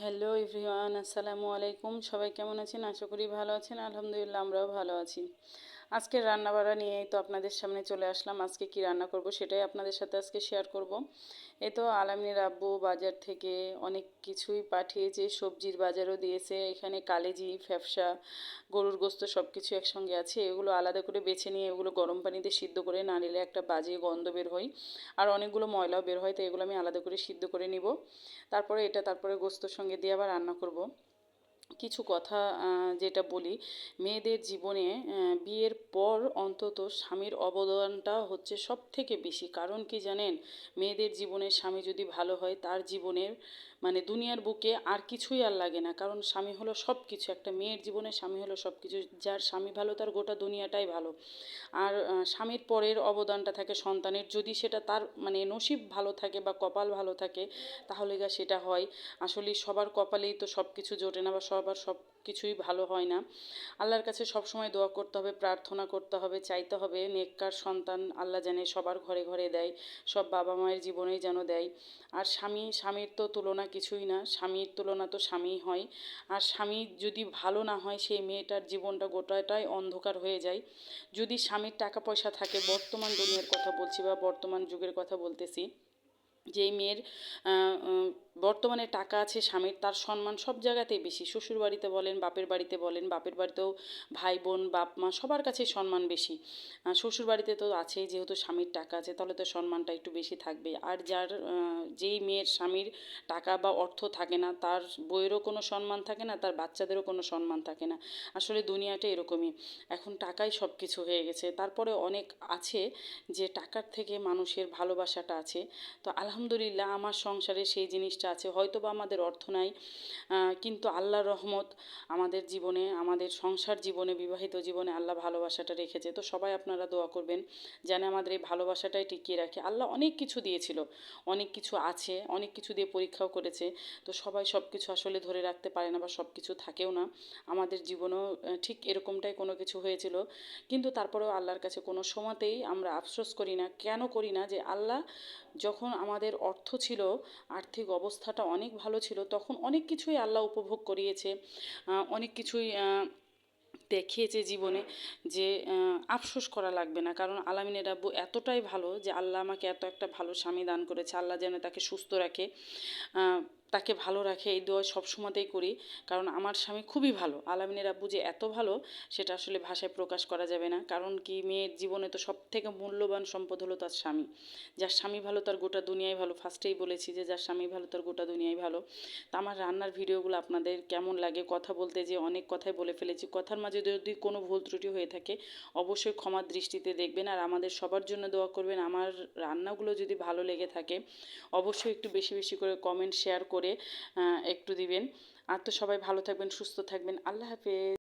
Hello everyone, আসসালামু আলাইকুম। সবাই কেমন আছেন? আশা করি ভালো আছেন। আলহামদুলিল্লাহ, আমরাও ভালো আছি। আজকে রান্না বাড়া নিয়েই তো আপনাদের সামনে চলে আসলাম। আজকে কি রান্না করব সেটাই আপনাদের সাথে আজকে শেয়ার করব। এ তো আলামিনের আব্বু বাজার থেকে অনেক কিছুই পাঠিয়েছে, সবজির বাজারও দিয়েছে। এখানে কালেজি, ফ্যাপসা, গরুর গোস্ত সব কিছু একসঙ্গে আছে। এগুলো আলাদা করে বেছে নিয়ে এগুলো গরম পানিতে সিদ্ধ করে না নিলে একটা বাজে গন্ধ বের হয়। আর অনেকগুলো ময়লাও বের হয়, তো এগুলো আমি আলাদা করে সিদ্ধ করে নিব। তারপরে এটা, তারপরে গোস্তর সঙ্গে দিয়ে আবার রান্না করব। কিছু কথা যেটা বলি। মেয়েদের জীবনে বিয়ের পর অন্তত স্বামীর অবদানটা হচ্ছে সব থেকে বেশি। কারণ কি জানেন? মেয়েদের জীবনে স্বামী যদি ভালো হয়, তার জীবনের মানে দুনিয়ার বুকে আর কিছুই আর লাগে না। কারণ স্বামী হলো সব কিছু একটা মেয়ের জীবনে স্বামী হলো সব কিছু যার স্বামী ভালো, তার গোটা দুনিয়াটাই ভালো। আর স্বামীর পরের অবদানটা থাকে সন্তানের। যদি সেটা তার মানে নসিব ভালো থাকে বা কপাল ভালো থাকে, তাহলে গা সেটা হয়। আসলে সবার কপালেই তো সব কিছু জোটে না বা সবার সব কিছুই ভালো হয় না। আল্লাহর কাছে সবসময় দোয়া করতে হবে, প্রার্থনা করতে হবে, চাইতে হবে নেককার সন্তান আল্লাহ জানে সবার ঘরে ঘরে দেয়, সব বাবা মায়ের জীবনেই যেন দেয়। আর স্বামী, স্বামীর তো তুলনা কিছুই না, স্বামীর তুলনা তো স্বামীই হয়। আর স্বামী যদি ভালো না হয়, সেই মেয়েটার জীবনটা গোটাটাই অন্ধকার হয়ে যায়। যদি স্বামীর টাকা পয়সা থাকে, বর্তমান দুনিয়ার কথা বলছি বা বর্তমান যুগের কথা বলতেছি, যেই মেয়ের বর্তমানে টাকা আছে, স্বামীর তার সম্মান সব জায়গাতেই বেশি। শ্বশুর বাড়িতে বলেন, বাপের বাড়িতে বলেন, বাপের বাড়িতেও ভাই, বোন, বাপ, মা সবার কাছেই সম্মান বেশি। শ্বশুর বাড়িতে তো আছেই যেহেতু স্বামীর টাকা আছে, তাহলে তো সম্মানটা একটু বেশি থাকবে আর যার যেই মেয়ের স্বামীর টাকা বা অর্থ থাকে না, তার বইয়েরও কোনো সম্মান থাকে না, তার বাচ্চাদেরও কোনো সম্মান থাকে না। আসলে দুনিয়াটা এরকমই। এখন টাকাই সব কিছু হয়ে গেছে। তারপরে অনেক আছে যে টাকার থেকে মানুষের ভালোবাসাটা আছে। তো আলহামদুলিল্লাহ, আমার সংসারে সেই জিনিসটা আছে হয়তো বা আমাদের অর্থ নাই কিন্তু আল্লাহর রহমত আমাদের জীবনে, আমাদের সংসার জীবনে, বিবাহিত জীবনে আল্লাহ ভালোবাসাটা রেখেছে। তো সবাই আপনারা দোয়া করবেন যেন আমাদের এই ভালোবাসাটাই টিকিয়ে রাখে। আল্লাহ অনেক কিছু দিয়েছিল, অনেক কিছু আছে, অনেক কিছু দিয়ে পরীক্ষাও করেছে। তো সবাই সব কিছু আসলে ধরে রাখতে পারে না বা সব কিছু থাকেও না। আমাদের জীবনেও ঠিক এরকমটাই কোনো কিছু হয়েছিল। কিন্তু তারপরেও আল্লাহর কাছে কোনো সময়তেই আমরা আফসোস করি না। কেন করি না? যে আল্লাহ যখন আমাদের অর্থ ছিল, আর্থিক অবস্থাটা অনেক ভালো ছিল। তখন অনেক কিছুই আল্লাহ উপভোগ করিয়েছে। অনেক কিছুই দেখিয়েছে জীবনে যে আফসোস করা লাগবে না। কারণ আলামিনের আব্বু এতটাই ভালো যে আল্লাহ আমাকে এত একটা ভালো স্বামী দান করেছে। আল্লাহ যেন তাকে সুস্থ রাখে তাকে ভালো রাখে। এই দোয়া সবসময়তেই করি। কারণ আমার স্বামী খুবই ভালো। আলামিনের আব্বু যে এত ভালো, সেটা আসলে ভাষায় প্রকাশ করা যাবে না। কারণ কি, মেয়ের জীবনে তো সব থেকে মূল্যবান সম্পদ হলো তার স্বামী। যার স্বামী ভালো, তার গোটা দুনিয়ায় ভালো। ফার্স্টেই বলেছি যে, যার স্বামী ভালো, তার গোটা দুনিয়ায় ভালো। তা আমার রান্নার ভিডিওগুলো আপনাদের কেমন লাগে? কথা বলতে যে অনেক কথাই বলে ফেলেছি। কথার মাঝে যদি কোনো ভুল ত্রুটি হয়ে থাকে, অবশ্যই ক্ষমার দৃষ্টিতে দেখবেন। আর আমাদের সবার জন্য দোয়া করবেন। আমার রান্নাগুলো যদি ভালো লেগে থাকে, অবশ্যই একটু বেশি বেশি করে কমেন্ট শেয়ার করে একটু দিবেন। আর তো সবাই ভালো থাকবেন, সুস্থ থাকবেন। আল্লাহ হাফেজ।